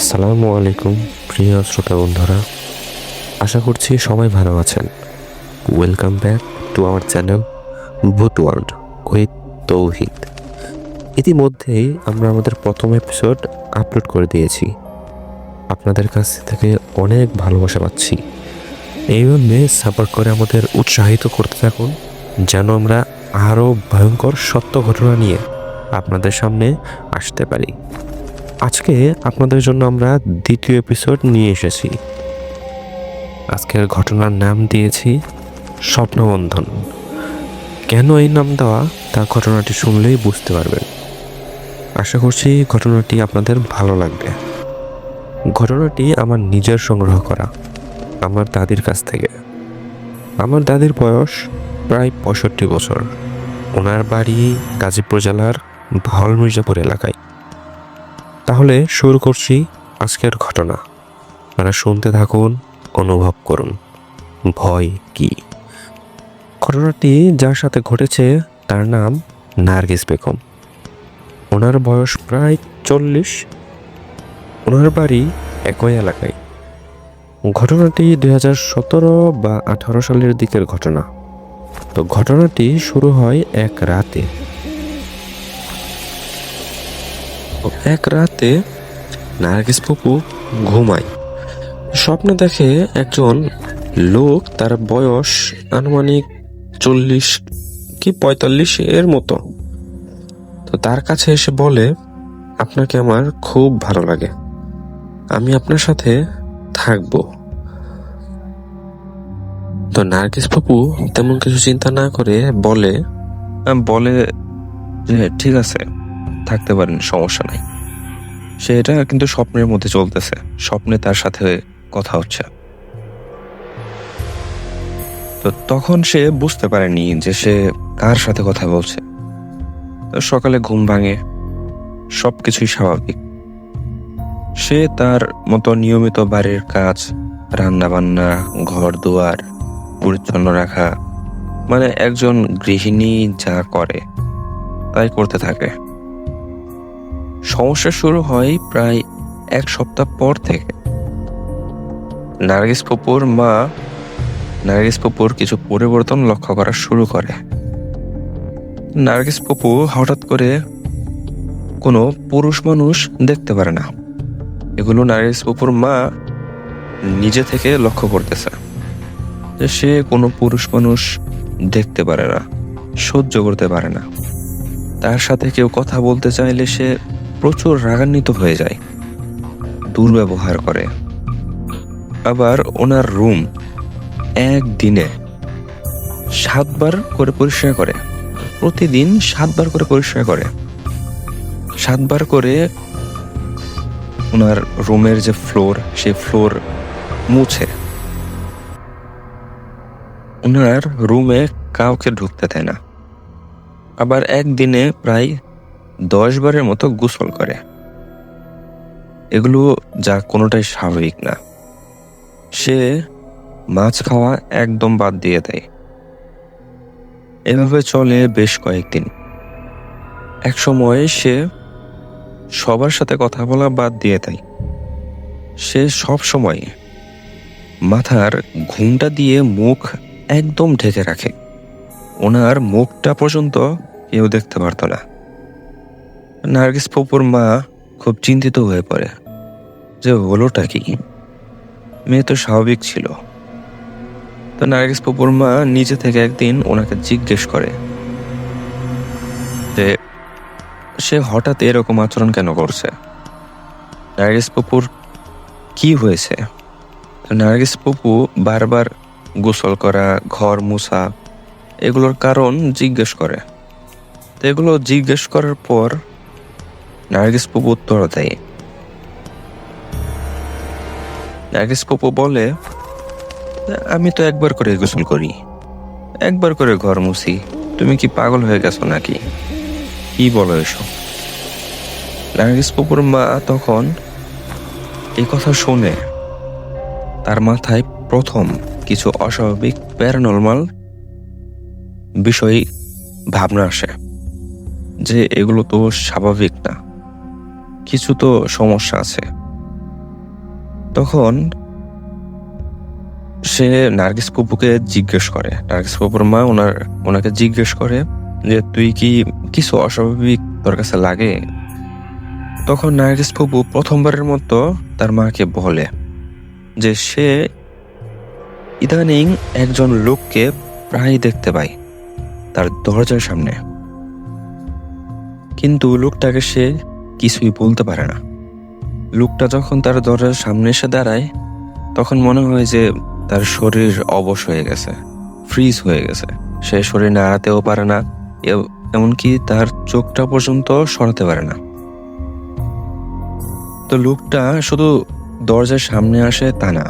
আসসালামু আলাইকুম, প্রিয় শ্রোতা বন্ধুরা। আশা করছি সবাই ভালো আছেন। Welcome back to our channel Bhoot world with Touhid ইতিমধ্যেই আমরা আমাদের প্রথম এপিসোড আপলোড করে দিয়েছি। আপনাদের কাছ থেকে অনেক ভালোবাসা পাচ্ছি। এই জন্যে সাপোর্ট করে আমাদের উৎসাহিত করতে থাকুন, যেন আমরা আরও ভয়ঙ্কর সত্য ঘটনা নিয়ে আপনাদের সামনে আসতে পারি। আজকে আপনাদের জন্য আমরা দ্বিতীয় এপিসোড নিয়ে এসেছি। আজকের ঘটনার নাম দিয়েছি স্বপ্নবন্ধন। কেন এই নাম দেওয়া? তা ঘটনাটি শুনলেই বুঝতে পারবেন। আশা করছি ঘটনাটি আপনাদের ভালো লাগবে। ঘটনাটি আমার নিজের সংগ্রহ করা, আমার দাদির কাছ থেকে। আমার দাদির বয়স প্রায় পঁয়ষট্টি বছর। ওনার বাড়ি গাজীপুর জেলার ভল মির্জাপুর এলাকায়। তাহলে শুরু করছি আজকের ঘটনা। আপনারা শুনতে থাকুন, অনুভব করুন। ভয় কি? ঘটনাটি যার সাথে ঘটেছে তার নাম নার্গিস বেগম। ওনার বয়স প্রায় চল্লিশ। ওনার বাড়ি একই এলাকায়। ঘটনাটি দুই হাজার সতেরো বা আঠারো সালের দিকের ঘটনা। তো ঘটনাটি শুরু হয় এক রাতে। এক রাতে নার্গিস পুপু ঘুমায়। স্বপ্নে দেখে একজন লোক তার বয়স আনুমানিক চল্লিশ কি পঁয়তাল্লিশ এর মতো। তো তার কাছে এসে বলে, আপনাকে আমার খুব ভালো লাগে। আমি আপনার সাথে থাকব। তো নার্গিস পাপু তেমন কিছু চিন্তা না করে বলে বলে যে, ঠিক আছে। থাকতে পারেন, সমস্যা নাই। সে এটা কিন্তু স্বপ্নের মধ্যে চলতেছে। স্বপ্নে তার সাথে কথা হচ্ছে। তো তখন সে বুঝতে পারেনি যে সে কার সাথে কথা বলছে। তো সকালে ঘুম ভাঙে। সব কিছুই স্বাভাবিক। সে তার মতো নিয়মিত বাড়ির কাজ রান্না বান্না ঘর দুয়ার পরিচ্ছন্ন রাখা মানে একজন গৃহিণী যা করে, তাই করতে থাকে। সমস্যা শুরু হয় প্রায় এক সপ্তাহ পর থেকে। নার্গিস পুপুর মা নার্গিস পুপুর কিছু পরিবর্তন লক্ষ্য করা শুরু করে। নার্গিস পুপু হঠাৎ করে কোনো পুরুষ মানুষ দেখতে পারে না। এগুলো নার্গিস পুপুর মা নিজে থেকে লক্ষ্য করতেছে। যে সে কোনো পুরুষ মানুষ দেখতে পারে না, সহ্য করতে পারে না। তার সাথে কেউ কথা বলতে চাইলে সে প্রচুর রাগান্বিত হয়ে যায়। দুর্ব্যবহার করে। আবার ওনার রুম একদিনে সাতবার করে পরিষ্কার করে। প্রতিদিন সাতবার করে পরিষ্কার করে। সাতবার করে ওনার রুমের যে ফ্লোর সে ফ্লোর মুছে। ওনার রুমে কাউকে ঢুকতে দেয় না। আবার একদিনে প্রায় দশ বারের মতো গোসল করে। এগুলো যা কোনোটাই স্বাভাবিক না। সে মাছ খাওয়া একদম বাদ দিয়ে দেয়। এভাবে চলে বেশ কয়েকদিন। এক সময় সে সবার সাথে কথা বলা বাদ দিয়ে দেয়। সে সব সময় মাথার ঘুমটা দিয়ে মুখ একদম ঢেকে রাখে। ওনার মুখটা পর্যন্ত কেউ দেখতে পারতো না। নার্গিস পপুর মা খুব চিন্তিত হয়ে পড়ে। যে হলোটা কি? মেয়ে তো স্বাভাবিক ছিল। তো নার্গিস পপুর মা নিজে থেকে একদিন ওনাকে জিজ্ঞেস করে যে, সে হঠাৎ এরকম আচরণ কেন করছে? নার্গিস পপুর কি হয়েছে? নার্গিস পপু বারবার গোসল করা, ঘর মুছা, এগুলোর কারণ জিজ্ঞেস করে। তো এগুলো জিজ্ঞেস করার পর নার্গিস পপু উত্তর দেয়। নার্গিস পপু বলে, আমি তো একবার করে গোসল করি। একবার করে ঘর মুছি। তুমি কি পাগল হয়ে গেছো নাকি? কি বলো এসব? নার্গিস পপুর মা তখন এই কথা শুনে তার মাথায় প্রথম কিছু অস্বাভাবিক প্যারানর্মাল বিষয় ভাবনা আসে যে এগুলো তো স্বাভাবিক না। কিছু তো সমস্যা আছে। তখন সে নার্গিস পুপুকে জিজ্ঞেস করে। নার্গিস পুপুর মা ওনার, ওনাকে জিজ্ঞেস করে যে, তুই কি কিছু অস্বাভাবিক তোর কাছে লাগে? তখন নার্গিস পুপু প্রথমবারের মতো তার মাকে বলে যে, সে ইদানিং একজন লোককে প্রায় দেখতে পায় তার দরজার সামনে। কিন্তু লোকটাকে সে কিছুই বলতে পারে না। লোকটা যখন তার দরজার সামনে এসে দাঁড়ায়, তখন মনে হয় যে তার শরীর অবশ হয়ে গেছে ফ্রিজ হয়ে গেছে। সে শরীর নাড়াতেও পারে না এমনকি তার চোখটা পর্যন্ত সরাতে পারে না। তো লোকটা শুধু দরজার সামনে আসে তা না,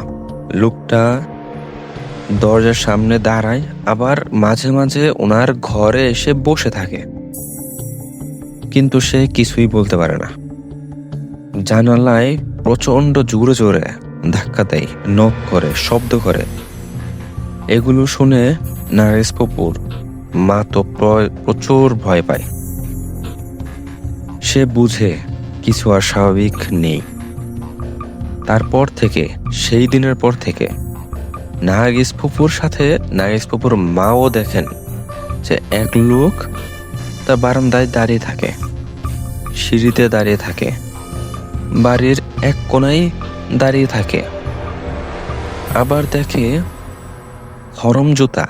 লোকটা দরজার সামনে দাঁড়ায়, আবার মাঝে মাঝে ওনার ঘরে এসে বসে থাকে। কিন্তু সে কিছুই বলতে পারে না। জানালায় প্রচণ্ড জোরে জোরে ধাক্কা দেয় নখ করে, শব্দ করে। এগুলো শুনে নারেশ পপুর, মা তো প্রচুর ভয় পায়। সে বুঝে কিছু আর স্বাভাবিক নেই। তারপর থেকে, সেই দিনের পর থেকে নাগিস ফুপুর সাথে নাগিস ফুপুর মাও দেখেন যে এক লোক তার বারান্দায় দাঁড়িয়ে থাকে, সিঁড়িতে দাঁড়িয়ে থাকে, বাড়ির এক কোনায় দাঁড়িয়ে থাকে। আবার দেখে হরম জুতা,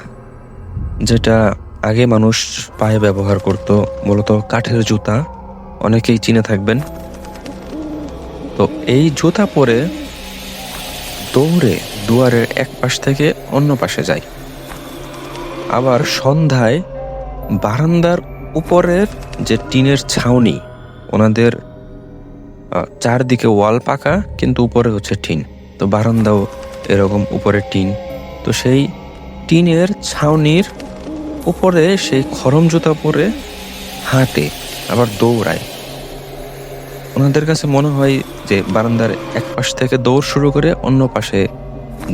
যেটা আগে মানুষ পায়ে ব্যবহার করত, মূলত কাঠের জুতা, অনেকেই চিনে থাকবেন। তো এই জুতা পরে দৌড়ে দুয়ারের এক পাশ থেকে অন্য পাশে যায়। আবার সন্ধ্যায় বারান্দার উপরের যে টিনের ছাউনি, ওনাদের চারদিকে ওয়াল পাকা, কিন্তু উপরে হচ্ছে টিন। তো বারান্দাও এরকম উপরে টিন। তো সেই টিনের ছাউনির উপরে সেই খরম জুতা পরে হাঁটে, আবার দৌড়ায়। ওনাদের কাছে মনে হয় যে বারান্দার এক পাশ থেকে দৌড় শুরু করে অন্য পাশে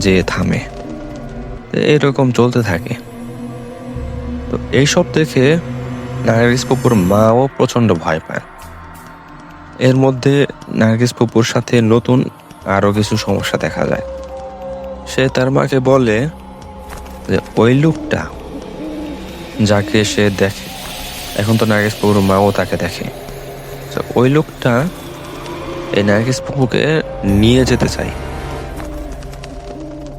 যে থামে। এরকম চলতে থাকে। তো এইসব দেখে নার্গিস পুকুর মাও প্রচণ্ড ভয় পায়। এর মধ্যে নার্গিস পুকুর সাথে নতুন আরও কিছু সমস্যা দেখা যায়। সে তার মাকে বলে যে, ওই লোকটা যাকে সে দেখে, এখন তো নার্গিস পুকুর মাও তাকে দেখে। ওই লোকটা এই নার্গিস পুকুকে নিয়ে যেতে চায়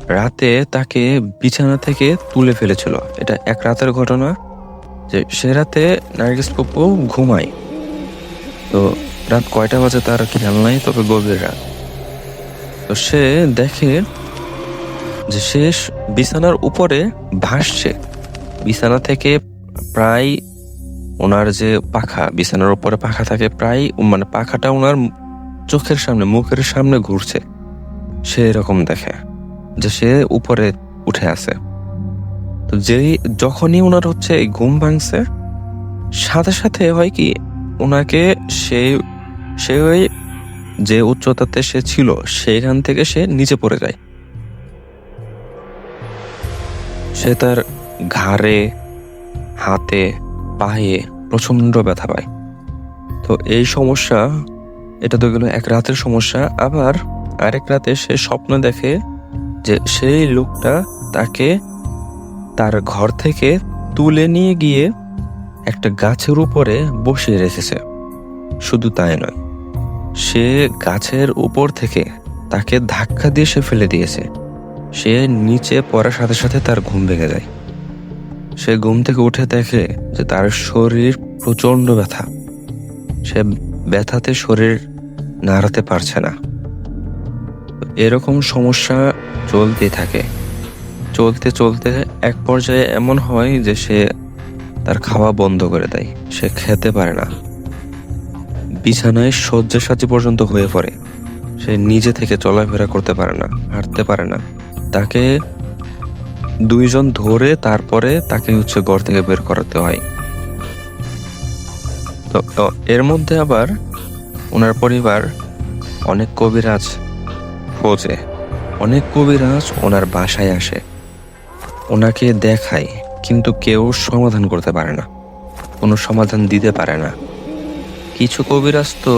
রাতে তাকে বিছানা থেকে তুলে ফেলেছিল। এটা এক রাতের ঘটনা। যে সে রাতে নার্গিস পপু ঘুমায়। তো রাত কয়টা বাজে তার খেয়াল নাই, তবে গভীর রাত। তো সে দেখে যে সে বিছানার উপরে ভাসছে। বিছানা থেকে প্রায় ওনার যে পাখা, বিছানার উপরে পাখা থাকে প্রায় মানে পাখাটা ওনার চোখের সামনে, মুখের সামনে ঘুরছে। সে এরকম দেখে যে সে উপরে উঠে আছে। যেই যখনই ওনার হচ্ছে এই ঘুম ভাঙছে, সাথে সাথে হয় কি ওনাকে সে সে ওই যে উচ্চতাতে সে ছিল সেখান থেকে সে নিচে পড়ে যায়। সে তার ঘাড়ে, হাতে, পায়ে প্রচণ্ড ব্যথা পায়। তো এই সমস্যা, এটা তো গেল এক রাতের সমস্যা, আবার আরেক রাতে সে স্বপ্ন দেখে যে সেই লোকটা তাকে তার ঘর থেকে তুলে নিয়ে গিয়ে একটা গাছের উপরে বসিয়ে রেখেছে। শুধু তাই নয়, সে গাছের উপর থেকে তাকে ধাক্কা দিয়ে সে ফেলে দিয়েছে। সে নিচে পড়ার সাথে সাথে তার ঘুম ভেঙে যায়। সে ঘুম থেকে উঠে দেখে যে তার শরীর প্রচণ্ড ব্যথা। সে ব্যথাতে শরীর নাড়াতে পারছে না। এরকম সমস্যা চলতে থাকে। চলতে চলতে এক পর্যায়ে এমন হয় যে সে তার খাওয়া বন্ধ করে দেয়। সে খেতে পারে না। বিছানায় শয্যাসাচী পর্যন্ত হয়ে পড়ে। সে নিজে থেকে চলাফেরা করতে পারে না, হাঁটতে পারে না। তাকে দুইজন ধরে তারপরে তাকে হচ্ছে ঘর থেকে বের করাতে হয়। তো তো এর মধ্যে আবার ওনার পরিবার অনেক কবিরাজ খোঁজে। অনেক কবিরাজ ওনার বাসায় আসে। ওনাকে দেখায়, কিন্তু কেউ সমাধান করতে পারে না। কোনো সমাধান দিতে পারে না। কিছু কবিরাজ তো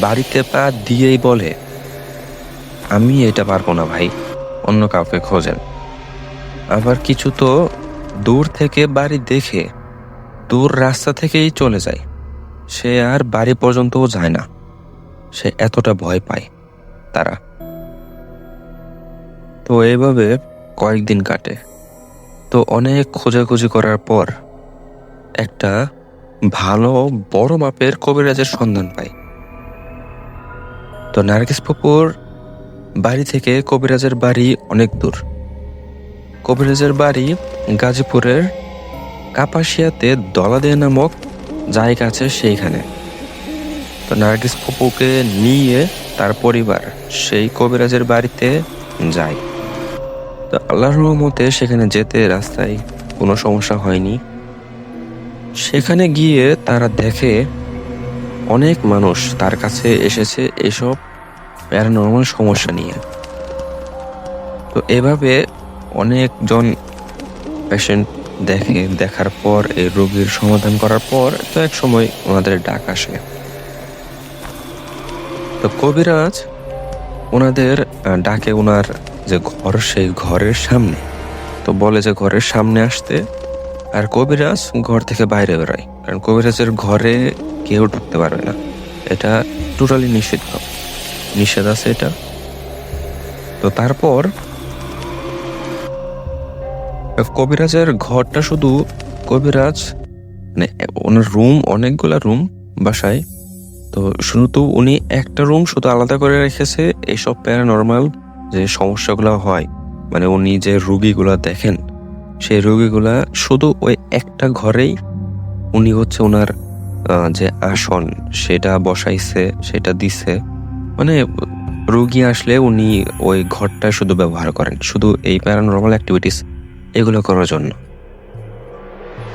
বাড়িতে পা দিয়েই বলে, আমি এটা পারব না ভাই, অন্য কাউকে খোঁজেন। আবার কিছু তো দূর থেকে বাড়ি দেখে, দূর রাস্তা থেকেই চলে যায়। সে আর বাড়ি পর্যন্তও যায় না। সে এতটা ভয় পায় তারা। তো এইভাবে কয়েকদিন কাটে। তো অনেক খোঁজাখুঁজি করার পর একটা ভালো, বড় মাপের কবিরাজের সন্ধান পাই। তো নার্গিস পুকুর বাড়ি থেকে কবিরাজের বাড়ি অনেক দূর। কবিরাজের বাড়ি গাজীপুরের কাপাসিয়াতে দলাদে নামক জায়গা আছে সেইখানে। তো নার্গিস ফুপুকে নিয়ে তার পরিবার সেই কবিরাজের বাড়িতে যায়। তো আল্লাহর রহমতে সেখানে যেতে রাস্তায় কোনো সমস্যা হয়নি। সেখানে গিয়ে তারা দেখে অনেক মানুষ তার কাছে এসেছে এসব প্যারানর্মাল সমস্যা নিয়ে। তো এভাবে অনেকজন পেশেন্ট দেখে, দেখার পর, এই রোগীর সমাধান করার পর তো এক সময় ওনাদের ডাক আসে। তো কবিরাজ ওনাদের ডাকে ওনার যে ঘর সেই ঘরের সামনে। তো বলে যে ঘরের সামনে আসতে, আর কবিরাজ ঘর থেকে বাইরে বেরোয়। কারণ কবিরাজের ঘরে কেউ ঢুকতে পারবে না। এটা টোটালি নিষিদ্ধ। নিষেধ আছে এটা। তো তারপর কবিরাজের ঘরটা শুধু কবিরাজ মানে ওনার রুম অনেকগুলা রুম বাসায়। তো শুধু উনি একটা রুম শুধু আলাদা করে রেখেছে এইসব প্যারা প্যারানর্মাল যে সমস্যাগুলো হয় মানে উনি যে রুগীগুলো দেখেন, সেই রুগীগুলা শুধু ওই একটা ঘরেই উনি হচ্ছে ওনার যে আসন, সেটা বসাইছে, সেটা দিছে। মানে রুগী আসলে উনি ওই ঘরটা শুধু ব্যবহার করেন, শুধু এই প্যারানর্মাল অ্যাক্টিভিটিস এগুলো করার জন্য।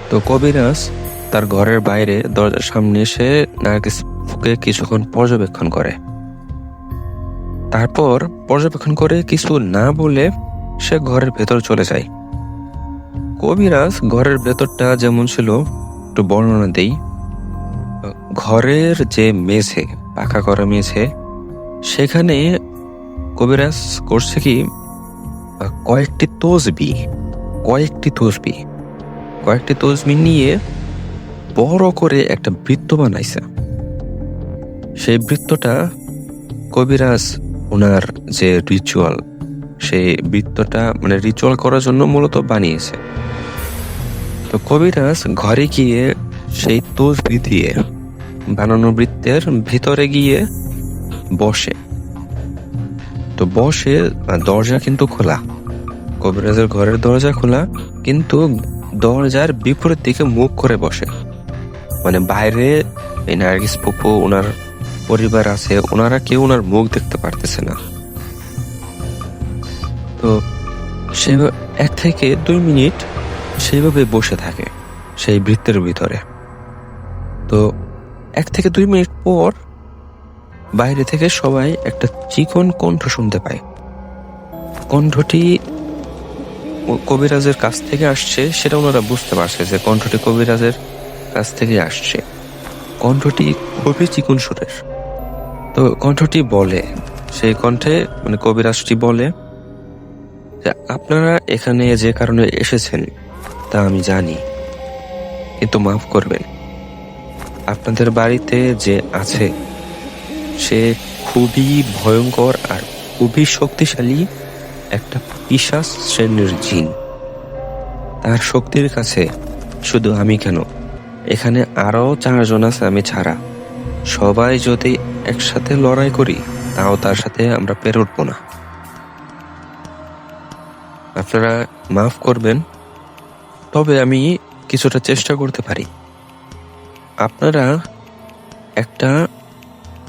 তো কবিরাজ তার ঘরের বাইরে দরজার সামনে এসে নার্গিসকে কিছুক্ষণ পর্যবেক্ষণ করে। তারপর পর্যবেক্ষণ করে কিছু না বলে সে ঘরের ভেতর চলে যায়। কবিরাজ ঘরের ভেতরটা যেমন ছিল, একটু বর্ণনা দেই। ঘরের যে মেঝে, পাকা করা মেঝে, সেখানে কবিরাজ করছে কি, কয়েকটি তসবি কয়েকটি তসবি কয়েকটি তসবি নিয়ে বড় করে একটা বৃত্ত বানাইছে। সেই বৃত্তটা কবিরাজ ওনার যে রিচুয়াল সেই বৃত্তটা মানে রিচুয়াল করার জন্য মূলত বানিয়েছে। তো কবিরাজ ঘরে গিয়ে সেই তসবি দিয়ে বানানো বৃত্তের ভিতরে গিয়ে বসে। তো বসে দরজা কিন্তু খোলা। কবিরাজের ঘরের দরজা খোলা, কিন্তু দরজার বিপরীত দিকে মুখ করে বসে। মানে বাইরে এই নার্গিস পুপু ওনার পরিবার আছে, ওনারা কেউ ওনার মুখ দেখতে পারতেছে না। তো সে এক থেকে দুই মিনিট সেইভাবে বসে থাকে সেই বৃত্তের ভিতরে। তো এক থেকে দুই মিনিট পর বাইরে থেকে সবাই একটা চিকন কণ্ঠ শুনতে পায়। কণ্ঠটি কবিরাজের কাছ থেকে আসছে, সেটা ওনারা বুঝতে পারছে যে কণ্ঠটি কবিরাজের কাছ থেকে আসছে। কণ্ঠটি খুবই চিকন সুরের। তো কণ্ঠটি বলে, সেই কণ্ঠে মানে কবিরাজটি বলে যে, আপনারা এখানে যে কারণে এসেছেন, তা আমি জানি, কিন্তু মাফ করবেন। আপনাদের বাড়িতে যে আছে, সে খুবই ভয়ঙ্কর আর খুবই শক্তিশালী একটা পিশাচ শ্রেণির জিন। তার শক্তির কাছে শুধু আমি কেন? এখানে আরও চারজন আছে, আমি ছাড়া। সবাই যদি একসাথে লড়াই করি, তাও তার সাথে আমরা পেরে উঠবো না। আপনারা মাফ করবেন, তবে আমি কিছুটা চেষ্টা করতে পারি। আপনারা একটা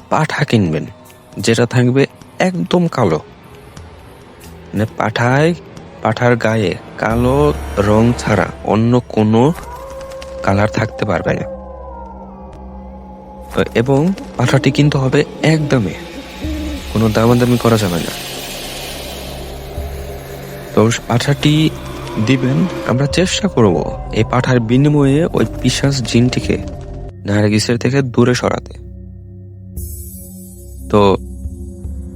পাঠা কিনবেন, যেটা থাকবে একদম কালো। মানে পাঠায়, পাঠার গায়ে কালো রং ছাড়া অন্য কোনো কালার থাকতে পারবে না। এবং পাঠাটি কিন্তু হবে একদমে কোনো দামাদামি করা যাবে না। তো পাঠাটি দিবেন, আমরা চেষ্টা করব এই পাঠার বিনিময়ে ওই পিসাস জিনটিকে নার্গিসের থেকে দূরে সরাতে। তো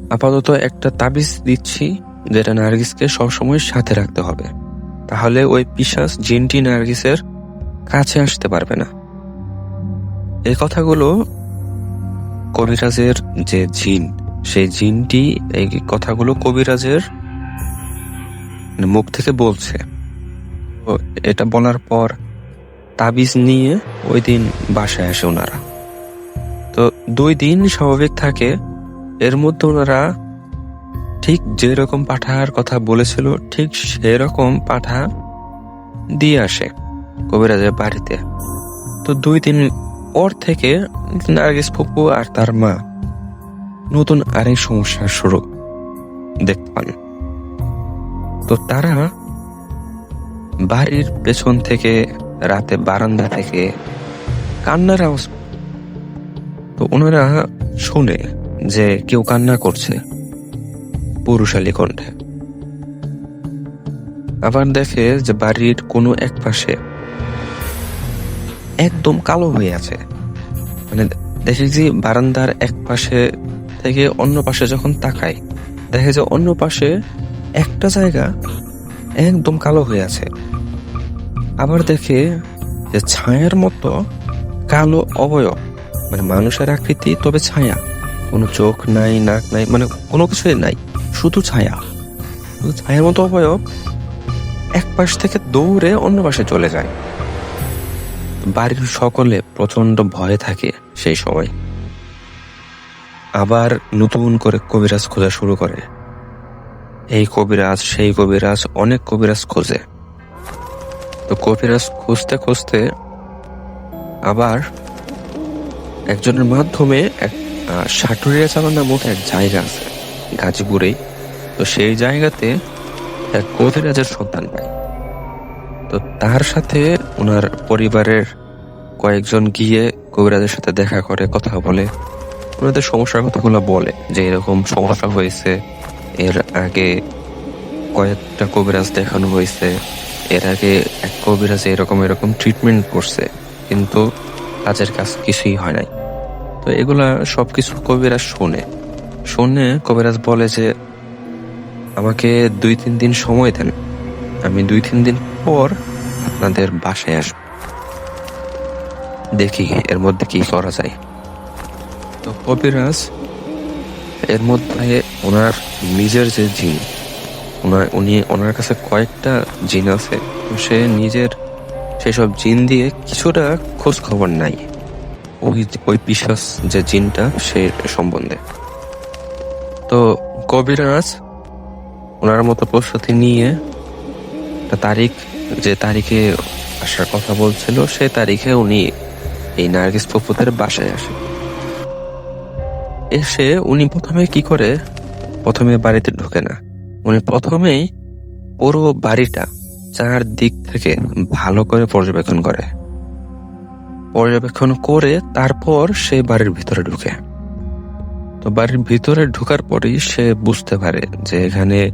আপাতত একটা তাবিজ দিচ্ছি যেটা নার্গিসকে সবসময় সাথে রাখতে হবে। তাহলে ওই পিশাস জিনটি নার্গিসের কাছে আসতে পারবে না। এই কথাগুলো কবিরাজের যে জিন, সেই জিনটি এই কথাগুলো কবিরাজের মুখ থেকে বলছে। এটা বলার পর তাবিজ নিয়ে ওই দিন বাসায় আসে ওনারা। তো দুই দিন স্বাভাবিক থাকে, এর মধ্যে ওনারা ঠিক যেরকম পাঠার কথা বলেছিল, ঠিক সেরকম পাঠা দিয়ে আসে কবিরাজের বাড়িতে। তো দুই দিন পর থেকে নার্গিস ফুপু আর তার মা নতুন আরেক সমস্যার শুরু দেখতে পান। তো তারা বাড়ির পেছন থেকে রাতে বারান্দা থেকে কান্নার আওয়াজ তো ওনারা শুনে যে কেউ কান্না করছে পুরুষালী কণ্ঠে। আবার দেখে যে বাড়ির কোনো এক পাশে একদম কালো হয়ে আছে। মানে দেখে যে বারান্দার এক পাশে থেকে অন্য পাশে যখন তাকায়, দেখে যে অন্য পাশে একটা জায়গা একদম কালো হয়ে আছে। আবার দেখে যে ছায়ার মতো কালো অবয়ব। মানে মানুষের আকৃতি তবে ছায়া। কোনো চোখ নাই, নাক নাই মানে কোনো কিছুই নাই, শুধু ছায়া। শুধু ছায়ার মতো অবয়ব এক পাশ থেকে দৌড়ে অন্য পাশে চলে যায়। বাড়ির সকলে প্রচণ্ড ভয়ে থাকে সেই সময়। আবার নতুন করে কবিরাজ খোঁজা শুরু করে। এই কবিরাজ, সেই কবিরাজ, অনেক কবিরাজ খোঁজে। তো কবিরাজ খুঁজতে খুঁজতে আবার একজনের মাধ্যমে এক সাটুরিয়া চালা নামক এক জায়গা আছে, গাজীপুরেই। তো সেই জায়গাতে এক কবিরাজের সন্তান পায়। তো তার সাথে ওনার পরিবারের কয়েকজন গিয়ে কবিরাজের সাথে দেখা করে, কথা বলে। ওনাদের সমস্যার কথাগুলো বলে যে এরকম সমস্যা হয়েছে। এর আগে কয়েকটা কবিরাজ দেখানো হয়েছে। এর আগে এক কবিরাজ এরকম এরকম ট্রিটমেন্ট করছে, কিন্তু কাজের কাজ কিছুই হয় নাই। তো এগুলা সবকিছু কবিরাজ শোনে। শুনে কবিরাজ বলে যে, আমাকে দুই তিন দিন সময় দেন। আমি দুই তিন দিন পর আপনাদের বাসায় আসব। দেখি এর মধ্যে কি করা যায়। তো কবিরাজ এর মধ্যে ওনার নিজের যে জিন, ওনার, উনি ওনার কাছে কয়েকটা জিন আছে সে নিজের সেসব জিন দিয়ে কিছুটা খোঁজ খবর নাই ওই ওই পিসাস যে জিনটা, সে সম্বন্ধে। তো কবিরাজ, ওনার মতো প্রস্তুতি নিয়ে তারিখ, যে তারিখে আসার কথা বলছিল, সে তারিখে উনি এই নার্গিস ফুপুদের বাসায় আসে। এসে উনি প্রথমে কি করে? প্রথমে বাড়িতে ঢোকে না। উনি প্রথমেই পুরো বাড়িটা চার দিক থেকে ভালো করে পর্যবেক্ষণ করে। পর্যবেক্ষণ করে তারপর সে বাড়ির ভিতরে ঢুকে। তো বাড়ির ভিতরে ঢোকার পরেই সে বুঝতে পারে যে এখানে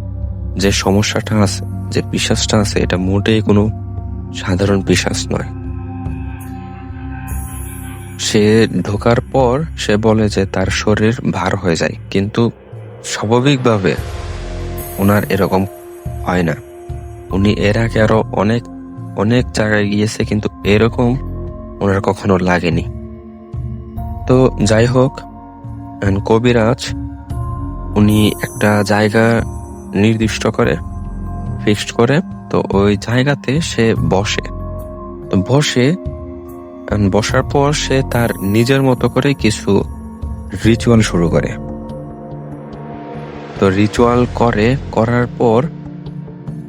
যে সমস্যাটা আছে, যে পিসাসটা আছে, এটা মোটেই কোনো সাধারণ বিশ্বাস নয়। সে ঢোকার পর সে বলে যে তার শরীর ভার হয়ে যায়, কিন্তু স্বাভাবিকভাবে ওনার এরকম হয় না। উনি এর আগে আরও অনেক অনেক জায়গায় গিয়েছে, কিন্তু এরকম ওনার কখনো লাগেনি। তো যাই হোক কবিরাজ উনি একটা জায়গা নির্দিষ্ট করে, ফিক্সড করে, তো ওই জায়গাতে সে বসে। তো বসে বসার পর সে তার নিজের মতো করে কিছু রিচুয়াল শুরু করে। তো রিচুয়াল করে, করার পর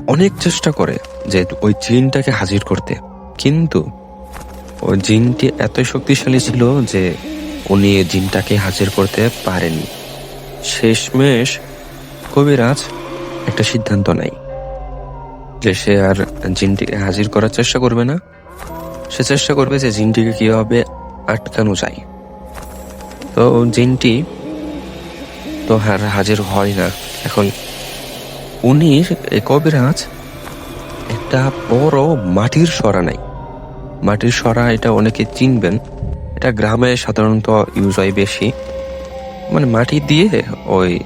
অনেক চেষ্টা করে যে ওই জিনটাকে হাজির করতে। কিন্তু ওই জিনটি এতই শক্তিশালী ছিল যে উনি জিনটাকে হাজির করতে পারেনি শেষমেশ কবিরাজ একটা সিদ্ধান্ত নেয় যে সে আর জিনটিকে হাজির করার চেষ্টা করবে না। সে চেষ্টা করবে যে জিনটিকে কীভাবে আটকানো যায়। তো জিনটি তো আর হাজির হয় না। এখন উনি এই কবিরাজ একটা বড় মাটির সরা নাই মাটির সরা এটা অনেকে চিনবেন। এটা গ্রামে সাধারণত ইউজ হয় বেশি। মানে মাটি দিয়ে ওই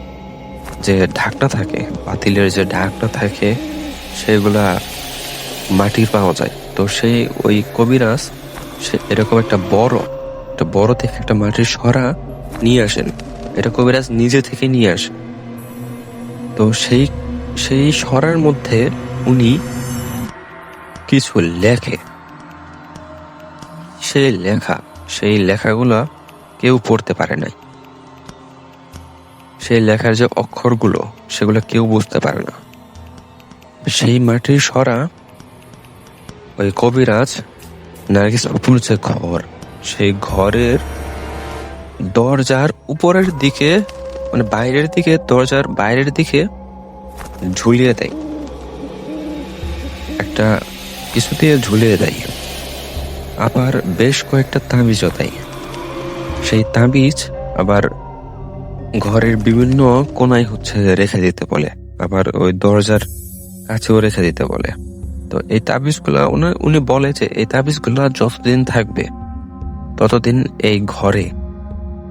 যে ঢাকটা থাকে, পাতিলের যে ঢাকটা থাকে, সেগুলা মাটির পাওয়া যায়। তো সেই ওই কবিরাজ, সে এরকম একটা বড় একটা বড় থেকে একটা মাটির সরা নিয়ে আসেন। এটা কবিরাজ নিজে থেকে নিয়ে আসে। তো সেই সেই সরার মধ্যে উনি কিছু লেখে। সেই লেখা, সেই লেখাগুলা কেউ পড়তে পারে নাই। সেই লেখার যে অক্ষরগুলো, সেগুলো কেউ বুঝতে পারে না। সেই মাটির সরা ওই কবিরাজ নার্গিস অপুর ঘর সেই ঘরের দরজার উপরের দিকে মানে বাইরের দিকে, দরজার বাইরের দিকে ঝুলিয়ে দেয়। একটা কিছু দিয়ে ঝুলিয়ে দেয়। আবার বেশ কয়েকটা তাবিজও দেয়। সেই তাবিজ আবার ঘরের বিভিন্ন কোনায় হচ্ছে রেখে দিতে বলে। আবার ওই দরজার কাছেও রেখে দিতে বলে। তো এই তাবিজগুলা উনি উনি বলে যে এই তাবিজগুলা যতদিন থাকবে, ততদিন এই ঘরে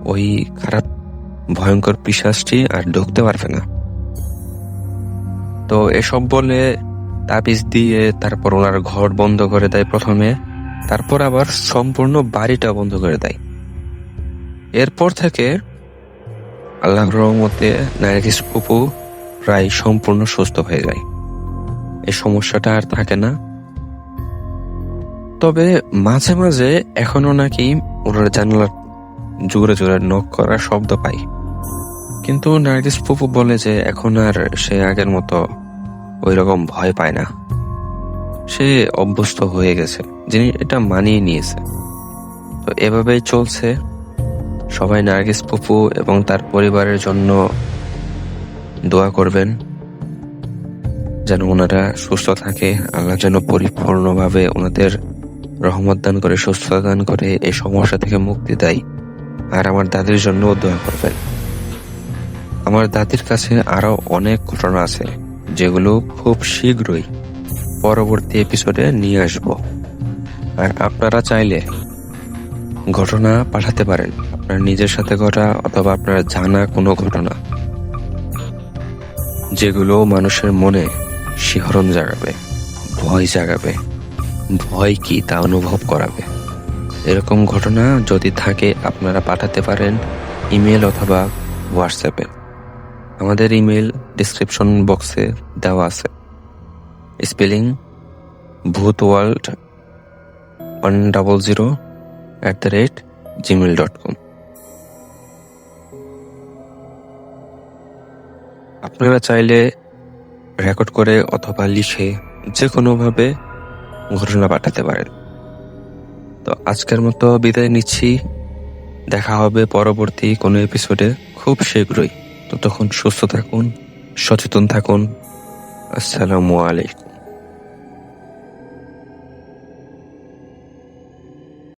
ওই খারাপ, ভয়ঙ্কর পিশাচটি আর ঢুকতে পারবে না। তো এসব বলে তাবিজ দিয়ে তারপর ওনার ঘর বন্ধ করে দেয় প্রথমে, তারপর আবার সম্পূর্ণ বাড়িটা বন্ধ করে দেয়। এরপর থেকে আল্লাহর রহমতে নার্গিস পুপু প্রায় সম্পূর্ণ সুস্থ হয়ে যায়। এই সমস্যাটা আর থাকে না। তবে মাঝে মাঝে এখনও নাকি ওনার জানালার জোরে জোরে নক করার শব্দ পাই। কিন্তু নার্গিস পুপু বলে যে এখন আর সে আগের মতো ওই রকম ভয় পায় না। সে অভ্যস্ত হয়ে গেছে, যিনি এটা মানিয়ে নিয়েছে। তো এভাবেই চলছে। সবাই নার্গিস পুপু এবং তার পরিবারের জন্য দোয়া করবেন। যেন ওনারা সুস্থ থাকে, আল্লাহ যেন পরিপূর্ণভাবে ওনাদের রহমত দান করে, সুস্থতা দান করে, এই সমস্যা থেকে মুক্তি দেয়। আর আমার দাদির জন্য দোয়া করবেন। আমার দাদির কাছে আরও অনেক ঘটনা আছে, যেগুলো খুব শীঘ্রই পরবর্তী এপিসোডে নিয়ে আসব। আর আপনারা চাইলে ঘটনা পাঠাতে পারেন, আপনার নিজের সাথে ঘটা অথবা আপনার জানা কোনো ঘটনা, যেগুলো মানুষের মনে শিহরণ জাগাবে, ভয় জাগাবে, ভয় কি তা অনুভব করাবে। এরকম ঘটনা যদি থাকে, আপনারা পাঠাতে পারেন ইমেল অথবা হোয়াটসঅ্যাপে। আমাদের ইমেল ডিসক্রিপশন বক্সে দেওয়া আছে। Spelling Bhoot world one double zero at the rate Gmail dot com. আপনারা চাইলে রেকর্ড করে অথবা লিখে যে কোনোভাবে ঘটনা পাঠাতে পারেন। তো আজকের মতো বিদায় নিচ্ছি। দেখা হবে পরবর্তী কোনো এপিসোডে খুব শীঘ্রই। তো তখন সুস্থ থাকুন, সচেতন থাকুন। আসসালামু আলাইকুম।